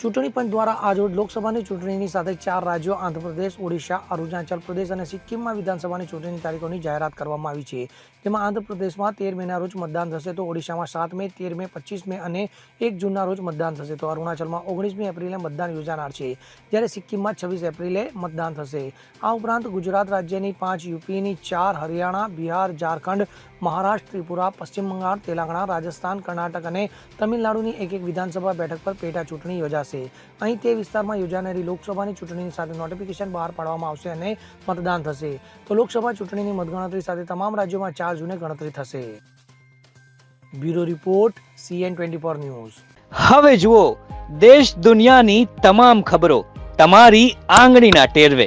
ચૂંટણી પંચ દ્વારા આજરોજ લોકસભાની ચૂંટણીની સાથે ચાર રાજ્યો, આંધ્રપ્રદેશ, ઓડિશા, અરુણાચલ પ્રદેશ અને સિક્કિમમાં વિધાનસભાની ચૂંટણીની તારીખોની જાહેરાત કરવામાં આવી છે. જેમાં આંધ્રપ્રદેશમાં તેર મેના રોજ મતદાન થશે તો ઓડિશામાં સાત મે, તેર મે, પચીસ મે અને એક જૂનના રોજ મતદાન થશે તો અરુણાચલમાં ઓગણીસમી એપ્રિલે મતદાન યોજાનાર છે. જ્યારે સિક્કિમમાં છવ્વીસ એપ્રિલે મતદાન થશે. આ ઉપરાંત ગુજરાત રાજ્યની પાંચ, યુપીની ચાર, હરિયાણા, બિહાર, ઝારખંડ મહારાષ્ટ્ર, ત્રિપુરા, પશ્ચિમ બંગાળ, તેલંગાણા, રાજસ્થાન, કર્ણાટક અને તમિલનાડુની એક એક વિધાનસભા બેઠક પર પેટા ચૂંટણી યોજાશે. અહીં તે વિસ્તારમાં યોજાનારી લોકસભાની ચૂંટણીની સાથે નોટિફિકેશન બહાર પાડવામાં આવશે અને મતદાન થશે. તો લોકસભા ચૂંટણીની મતગણતરી સાથે તમામ રાજ્યોમાં ચાર જૂને ગણતરી થશે. Bureau report CN twenty four news. હવે જુઓ, દેશ દુનિયાની તમામ ખબરો તમારી આંગળીના ટેરવે.